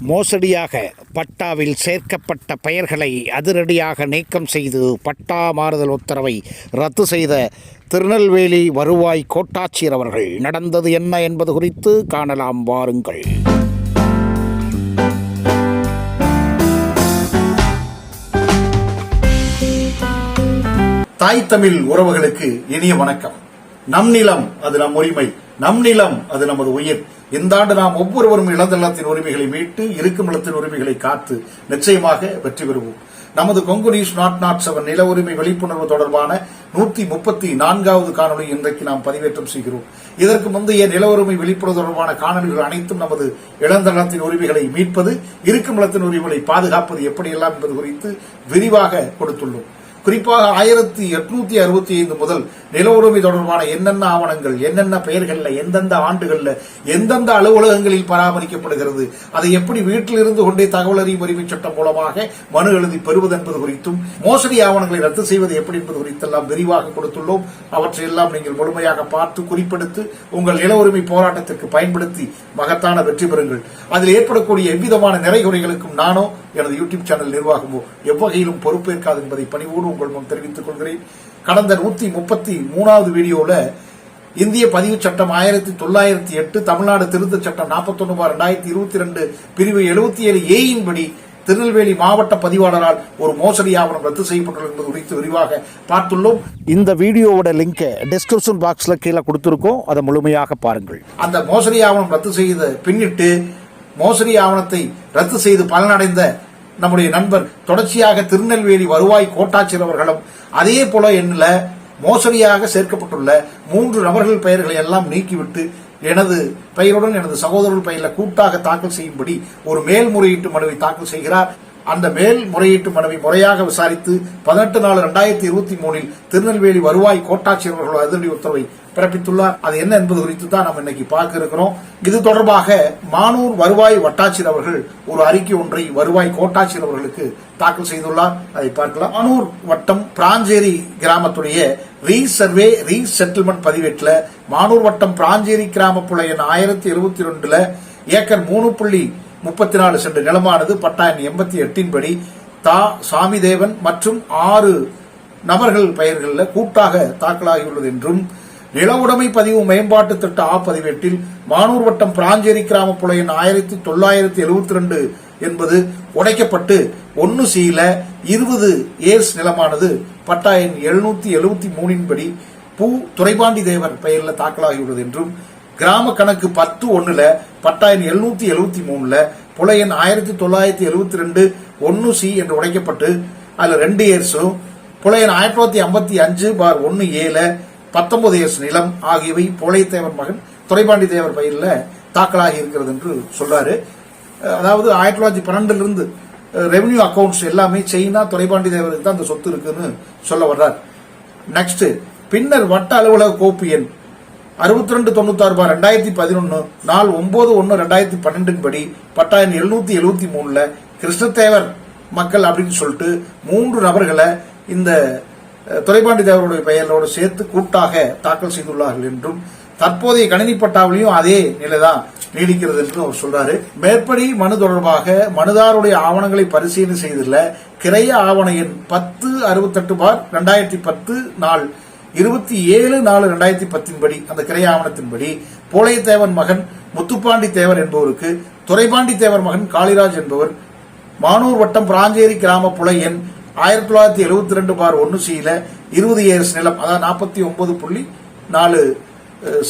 மோசடியாக பட்டாவில் சேர்க்கப்பட்ட பெயர்களை அதிரடியாக நீக்கம் செய்து பட்டா மாறுதல் உத்தரவை ரத்து செய்த திருநெல்வேலி வருவாய் கோட்டாட்சியர் அவர்கள். நடந்தது என்ன என்பது குறித்து காணலாம் வாருங்கள். தாய் தமிழ் உறவுகளுக்கு இனிய வணக்கம். நம் நிலம் அது நம் உரிமை. நம் நிலம் அது நமது உயிர். இந்த ஆண்டு நாம் ஒவ்வொருவரும் இளந்தள்ளத்தின் உரிமைகளை மீட்டு இருக்கும் நிலத்தின் உரிமைகளை காத்து நிச்சயமாக வெற்றி பெறுவோம். நமது Kongu news naught naught seven நில உரிமை விழிப்புணர்வு தொடர்பான நூத்தி முப்பத்தி நான்காவது காணொலி இன்றைக்கு நாம் பதிவேற்றம் செய்கிறோம். இதற்கு முந்தைய நில உரிமை விழிப்புணர்வு தொடர்பான காணொலிகள் அனைத்தும் நமது இளந்தளத்தின் உரிமைகளை மீட்பது இருக்கும் நிலத்தின் உரிமைகளை பாதுகாப்பது எப்படியெல்லாம் என்பது குறித்து விரிவாக கொடுத்துள்ளோம். குறிப்பாக ஆயிரத்தி எட்நூத்தி அறுபத்தி ஐந்து முதல் நில உரிமை தொடர்பான என்னென்ன ஆவணங்கள் என்னென்ன பெயர்களில் எந்தெந்த ஆண்டுகளில் எந்தெந்த அலுவலகங்களில் பராமரிக்கப்படுகிறது அதை எப்படி வீட்டில் இருந்து கொண்டே தகவல் அறியும் உரிமை சட்டம் மூலமாக மனு எழுதி பெறுவது என்பது குறித்தும் மோசடி ஆவணங்களை ரத்து செய்வது எப்படி என்பது குறித்தெல்லாம் விரிவாக கொடுத்துள்ளோம். அவற்றையெல்லாம் நீங்கள் முழுமையாக பார்த்து குறிப்பெடுத்து உங்கள் நில உரிமை போராட்டத்திற்கு பயன்படுத்தி மகத்தான வெற்றி பெறுங்கள். அதில் ஏற்படக்கூடிய எவ்விதமான நிறைகுறைகளுக்கும் நானோ எனது யூடியூப் சேனல் நிர்வாகமோ எவ்வகையிலும் பொறுப்பேற்காது என்பதை பணிவோடு உங்கள் முன் தெரிவித்துக் கொள்கிறேன். கடந்த நூத்தி முப்பத்தி மூணாவது வீடியோல இந்திய பதிவு சட்டம் ஆயிரத்தி தொள்ளாயிரத்தி எட்டு தமிழ்நாடு திருத்தச் சட்டம் நாற்பத்தொன்னு ரெண்டாயிரத்தி இருபத்தி ரெண்டு பிரிவு எழுபத்தி ஏழு ஏயின் படி திருநெல்வேலி மாவட்ட பதிவாளரால் ஒரு மோசடி ஆவணம் ரத்து செய்யப்பட்டுள்ளது என்பது குறித்து விரிவாக பார்த்துள்ளோம். இந்த வீடியோவோட லிங்கை டிஸ்கிரிப்ஷன் பாக்ஸில் கீழே கொடுத்துருக்கோம். அதை முழுமையாக பாருங்கள். அந்த மோசடி ஆவணம் ரத்து செய்த பின்னிட்டு மோசடி ஆவணத்தை ரத்து செய்து பலனடைந்த நம்முடைய நண்பர் தொடர்ச்சியாக திருநெல்வேலி வருவாய் கோட்டாட்சியர் அவர்களும் அதே போல எண்ணில் மோசடியாக சேர்க்கப்பட்டுள்ள மூன்று நபர்கள் பெயர்களை எல்லாம் நீக்கிவிட்டு எனது பெயருடன் எனது சகோதரர் பெயரில் கூட்டாக தாக்கல் செய்யும்படி ஒரு மேல்முறையீட்டு மனுவை தாக்கல் செய்கிறார். அந்த மேல்முறையீட்டு மனுவை முறையாக விசாரித்து பதினெட்டு நாலு ரெண்டாயிரத்தி இருபத்தி மூணில் திருநெல்வேலி வருவாய் கோட்டாட்சியர் அவர்கள் அதிரடி உத்தரவை பிறப்பித்துள்ளார். அது என்ன என்பது குறித்து தான் நாம் இன்னைக்கு பார்க்க இருக்கிறோம். இது தொடர்பாக மானூர் வருவாய் வட்டாட்சியர் அவர்கள் ஒரு அறிக்கை ஒன்றை வருவாய் கோட்டாட்சியர் அவர்களுக்கு தாக்கல் செய்துள்ளார். அதை பார்க்கலாம். மானூர் வட்டம் பிராஞ்சேரி கிராமத்துடைய ரீசர்வே ரீசெட்டில்மெண்ட் பதிவேட்டில் மானூர் வட்டம் பிராஞ்சேரி கிராம புலையன் ஆயிரத்தி இருபத்தி ரெண்டுல ஏக்கர் மூணு புள்ளி முப்பத்தி நாலு சென்ட் நிலமானது பட்டா எண்பத்தி எட்டின் படி. தா. சாமிதேவன் மற்றும் ஆறு நபர்கள் பெயர்களில் கூட்டாக தாக்கலாகியுள்ளது என்றும் நில உடைமை பதிவு மேம்பாட்டு திட்ட ஆ பதிவேட்டில் மானூர் வட்டம் பிராஞ்சேரி கிராம புலையன் ஆயிரத்தி தொள்ளாயிரத்தி எழுபத்தி ரெண்டு என்பது உடைக்கப்பட்டு ஒன்னு சீல இருபது ஏர்ஸ் நிலமானது. பட்டா எண் எழுநூத்தி எழுபத்தி மூணின் படி பூ துறைபாண்டி தேவர் பெயரில் தாக்கலாகியுள்ளது என்றும் கிராம கணக்கு பத்து ஒண்ணுல பட்டாயிரம் எழுநூத்தி எழுபத்தி மூணுல புலையன் ஆயிரத்தி தொள்ளாயிரத்தி எழுபத்தி ரெண்டு ஒன்னு சி என்று உடைக்கப்பட்டு அதுல ரெண்டு ஏர்ஸும் புலையன் ஆயிரத்தி தொள்ளாயிரத்தி ஐம்பத்தி அஞ்சு பார் ஒன்னு ஏல பத்தொன்பது இயர்ஸ் நிலம் ஆகியவை புலையத்தேவர் மகன் துறைபாண்டி தேவர் பயிரில் தாக்கலாகி இருக்கிறது என்று சொல்றாரு. அதாவது ஆயிரத்தி தொள்ளாயிரத்தி பன்னெண்டுலேருந்து ரெவன்யூ அக்கவுண்ட்ஸ் எல்லாமே சைனா துறைபாண்டி தேவருக்கு தான் அந்த சொத்து இருக்குன்னு சொல்ல வர்றார். நெக்ஸ்ட் பின்னர் வட்ட அலுவலக கோப்பு எண் அறுபத்தி ரெண்டு தொண்ணூத்தாறு பார் ரெண்டாயிரத்தி பதினொன்று நாள் ஒன்பது ஒன்று ரெண்டாயிரத்தி பன்னெண்டின் படி பட்டாயிரம் எழுநூத்தி எழுபத்தி மூணுல கிருஷ்ணதேவர் மக்கள் அப்படின்னு சொல்லிட்டு மூன்று நபர்களை இந்த துரைபாண்டி தேவருடைய பெயரோடு சேர்த்து கூட்டாக தாக்கல் செய்துள்ளார்கள் என்றும் தற்போதைய கணினி பட்டாவிலையும் அதே நிலைதான் நீடிக்கிறது என்று அவர் சொல்றாரு. மேற்படி மனு தொடர்பாக மனுதாருடைய ஆவணங்களை பரிசீலனை செய்துள்ள கிரைய ஆவண எண் பத்து அறுபத்தெட்டு பார் ரெண்டாயிரத்தி பத்து நாள் இருபத்தி ஏழு நாலு ரெண்டாயிரத்தி பத்தின் படி அந்த கிரை ஆவணத்தின்படி போலையத்தேவன் மகன் முத்துப்பாண்டி தேவர் என்பவருக்கு துரைபாண்டி தேவர் மகன் காளிராஜ் என்பவர் மானூர் வட்டம் பிராஞ்சேரி கிராம புலையன் எண் ஆயிரத்தி தொள்ளாயிரத்தி எழுபத்தி ரெண்டு பார் ஒன்னு சீல இருபது ஏர்ஸ் நிலம் அதாவது நாற்பத்தி ஒன்பது புள்ளி நாலு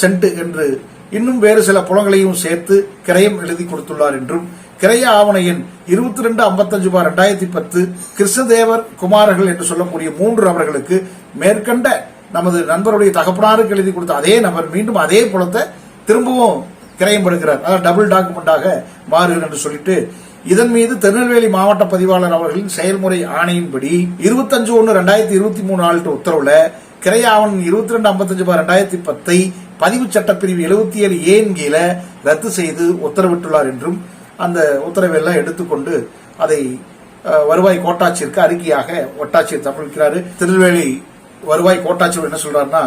சென்ட் என்று இன்னும் வேறு சில புலங்களையும் சேர்த்து கிரயம் எழுதி கொடுத்துள்ளார் என்றும் கிரைய ஆவண எண் இருபத்தி ரெண்டு ஐம்பத்தஞ்சு பார் ரெண்டாயிரத்தி பத்து கிருஷ்ணதேவர் குமாரர்கள் என்று சொல்லக்கூடிய மூன்று நபர்களுக்கு மேற்கண்ட நமது நண்பருடைய தகப்பனாருக்கு எழுதி கொடுத்த அதே நபர் மீண்டும் அதே புலத்தை திரும்பவும் கிரயம் படுகிறார் அதாவது டபுள் டாக்குமெண்டாக மாறுகிறது என்று சொல்லிட்டு இதன் மீது திருநெல்வேலி மாவட்ட பதிவாளர் அவர்களின் செயல்முறை ஆணையின்படி இருபத்தஞ்சு ஒன்று ரெண்டாயிரத்தி இருபத்தி மூணு நாள் உத்தரவுல கிரைய ஆவணம் இருபத்தி ரெண்டு ஐம்பத்தஞ்சு பார் ரெண்டாயிரத்தி பத்தை பதிவு சட்டப்பிரிவு எழுபத்தி ஏழு ஏன் கீழே ரத்து செய்து உத்தரவிட்டுள்ளார் என்றும் அந்த உத்தரவை எல்லாம் எடுத்துக்கொண்டு அதை வருவாய் கோட்டாட்சியருக்கு அறிக்கையாக ஒட்டாட்சியர் தமிழ்கிறாரு திருநெல்வேலி வருவாய் கோட்டாட்சியர் என்ன சொல்றாருன்னா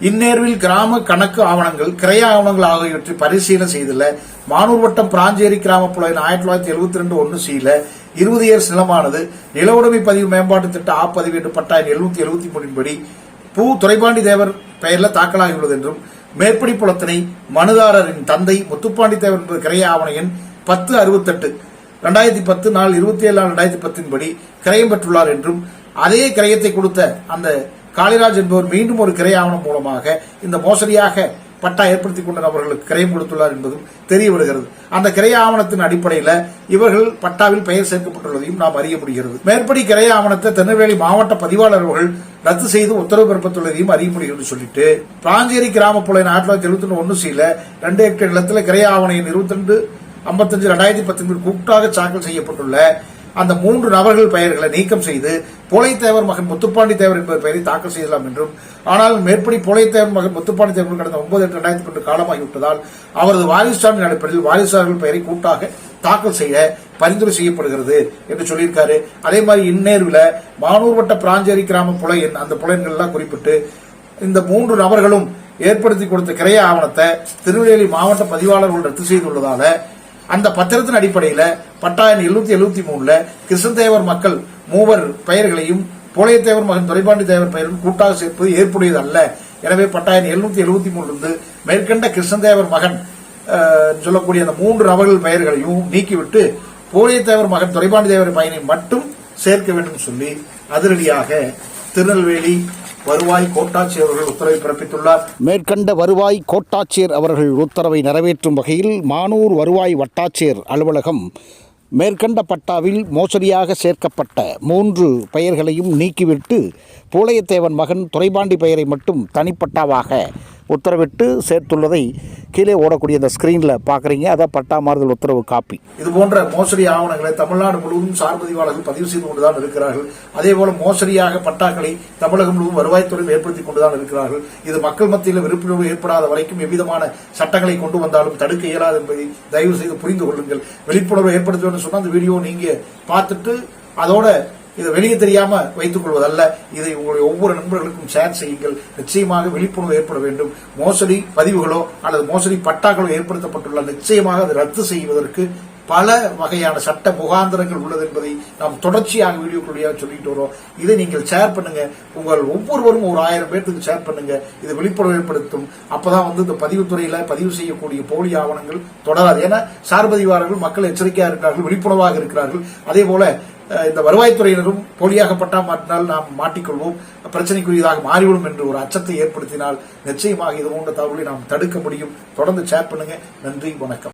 இந்நேர்வில் கிராம கணக்கு ஆவணங்கள் கிரைய ஆவணங்கள் ஆகியவற்றை பரிசீலனை செய்துள்ள மானூர் வட்டம் பிராஞ்சேரி கிராம புலன் ஆயிரத்தி தொள்ளாயிரத்தி எழுபத்தி ரெண்டு ஒன்று சீல இருபது ஏர் நிலமானது நிலவுடைமை பதிவு மேம்பாட்டு திட்ட ஆ பதிவேடு பட்டாயிரம் எழுநூத்தி எழுபத்தி மூணின்படி பூ துரைபாண்டி தேவர் பெயரில் தாக்கலாகியுள்ளது என்றும் மேற்படி புலத்தினை மனுதாரரின் தந்தை முத்துப்பாண்டி தேவர் என்பது கிரைய ஆவண எண் பத்து அறுபத்தெட்டு ரெண்டாயிரத்தி பத்து நாள் இருபத்தி ஏழு நாள் ரெண்டாயிரத்தி பத்தின் படி கிரயம் பெற்றுள்ளார் என்றும் அதே கிரயத்தை கொடுத்த அந்த காளிராஜ் என்பவர் மீண்டும் ஒரு கிரை ஆவணம் மூலமாக இந்த மோசடியாக பட்டா ஏற்படுத்திக் கொண்ட நபர்களுக்கு கிரையம் கொடுத்துள்ளார் என்பதும் தெரிய வருகிறது. அந்த கிரைய ஆவணத்தின் அடிப்படையில் இவர்கள் பட்டாவில் பெயர் சேர்க்கப்பட்டுள்ளதையும் நாம் அறிய முடிகிறது. மேற்படி கிரை ஆவணத்தை திருநெல்வேலி மாவட்ட பதிவாளர் அவர்கள் ரத்து செய்து உத்தரவு பிறப்பித்துள்ளதையும் அறிய முடிகிறது சொல்லிட்டு பிராஞ்சேரி கிராம ஆயிரத்தி தொள்ளாயிரத்தி எழுபத்தி ஒன்று சீல ரெண்டு ஹெக்டேர் நிலத்தில் கிரை ஆவணையின் இருபத்தி ரெண்டு ஐம்பத்தஞ்சு ரெண்டாயிரத்தி பத்தொன்பது கூட்டாக தாக்கல் செய்யப்பட்டுள்ள அந்த மூன்று நபர்கள் பெயர்களை நீக்கம் செய்து புலைத்தேவர் மகன் முத்துப்பாண்டி தேவர் என்பது பெயரை தாக்கல் செய்யலாம் என்றும் ஆனால் மேற்படி புலைத்தேவர் மகன் முத்துப்பாண்டி தேவர் கடந்த ஒன்பது எட்டு ரெண்டாயிரத்தி பத்து காலமாகிவிட்டதால் அவரது வாரிசாமின் அடிப்படையில் வாரிசார்கள் பெயரை கூட்டாக தாக்கல் செய்ய பரிந்துரை செய்யப்படுகிறது என்று சொல்லியிருக்காரு. அதே மாதிரி இந்நேர்வில் மானூர் வட்ட பிராஞ்சேரி கிராம புலையன் அந்த புலையன்கள்லாம் குறிப்பிட்டு இந்த மூன்று நபர்களும் ஏற்படுத்தி கொடுத்த கிரைய ஆவணத்தை திருநெல்வேலி மாவட்ட பதிவாளர்கள் ரத்து செய்துள்ளதால அந்த பத்திரத்தின் அடிப்படையில் பட்டாயிரம் எழுநூத்தி எழுபத்தி மூணுல கிருஷ்ணதேவர் மக்கள் மூவர் பெயர்களையும் புலையத்தேவர் மகன் துரைபாண்டி தேவர் பெயரும் கூட்டாக சேர்ப்பது ஏற்புடையது அல்ல. எனவே பட்டாயன் எழுநூத்தி எழுபத்தி மூணிலிருந்து மேற்கண்ட கிருஷ்ணதேவர் மகன் சொல்லக்கூடிய அந்த மூன்று நபர்கள் பெயர்களையும் நீக்கிவிட்டு போலியத்தேவர் மகன் துரைபாண்டி தேவர் பையனை மட்டும் சேர்க்க வேண்டும் சொல்லி அதிரடியாக திருநெல்வேலி வருவாய் கோட்டாட்சியர் அவர்கள் உத்தரவை பிறப்பித்துள்ளார். மேற்கண்ட வருவாய் கோட்டாட்சியர் அவர்கள் உத்தரவை நிறைவேற்றும் வகையில் மானூர் வருவாய் வட்டாட்சியர் அலுவலகம் மேற்கண்ட பட்டாவில் மோசடியாக சேர்க்கப்பட்ட மூன்று பெயர்களையும் நீக்கிவிட்டு பூளையத்தேவன் மகன் துரைபாண்டி பெயரை மட்டும் தனிப்பட்டாவாக உத்தரவிட்டு சேர்த்துள்ளதை கீழே ஓடக்கூடிய அந்த ஸ்க்ரீனில் பார்க்குறீங்க. அதான் பட்டா மாறுதல் உத்தரவு காப்பி. இது போன்ற மோசடி ஆவணங்களை தமிழ்நாடு முழுவதும் சார்பதிவாளர்கள் பதிவு செய்து கொண்டுதான் இருக்கிறார்கள். அதே போல மோசடியாக பட்டாக்களை தமிழகம் முழுவதும் வருவாய்த்துறையில் ஏற்படுத்திக் கொண்டுதான் இருக்கிறார்கள். இது மக்கள் மத்தியில் விழிப்புணர்வு ஏற்படாத வரைக்கும் எவ்விதமான சட்டங்களை கொண்டு வந்தாலும் தடுக்க இயலாது என்பதை தயவு செய்து புரிந்து கொள்ளுங்கள். விழிப்புணர்வு ஏற்படுத்த வேண்டும் சொன்னால் அந்த வீடியோ நீங்க பார்த்துட்டு அதோட இதை வெளியே தெரியாம வைத்துக் கொள்வதல்ல. இதை உங்களுடைய ஒவ்வொரு நண்பர்களுக்கும் ஷேர் செய்யுங்கள். நிச்சயமாக விழிப்புணர்வு ஏற்பட வேண்டும். மோசடி பதிவுகளோ அல்லது மோசடி பட்டாக்களோ ஏற்படுத்தப்பட்டுள்ள நிச்சயமாக அதை ரத்து செய்வதற்கு பல வகையான சட்ட முகாந்திரங்கள் உள்ளது என்பதை நாம் தொடர்ச்சியாக வீடியோக்களுடைய சொல்லிட்டு வரோம். இதை நீங்கள் ஷேர் பண்ணுங்க. உங்கள் ஒவ்வொருவரும் ஒரு ஆயிரம் பேர்த்துக்கு ஷேர் பண்ணுங்க. இது விழிப்புணர்வு ஏற்படுத்தும். அப்பதான் வந்து இந்த பதிவுத்துறையில பதிவு செய்யக்கூடிய போலி ஆவணங்கள் தொடராது. ஏன்னா சார்பதிவாளர்கள் மக்கள் எச்சரிக்கையா இருக்கிறார்கள் விழிப்புணர்வாக இருக்கிறார்கள். அதே போல இந்த வருவாய்த்துறையினரும் போலியாக பட்டா மாற்றினால் நாம் மாட்டிக்கொள்வோம். பிரச்சனைக்குரியதாக மாறிவிடும் என்று ஒரு அச்சத்தை ஏற்படுத்தினால் நிச்சயமாக இது போன்ற தகவலை நாம் தடுக்க முடியும். தொடர்ந்து ஷேர் பண்ணுங்க. நன்றி வணக்கம்.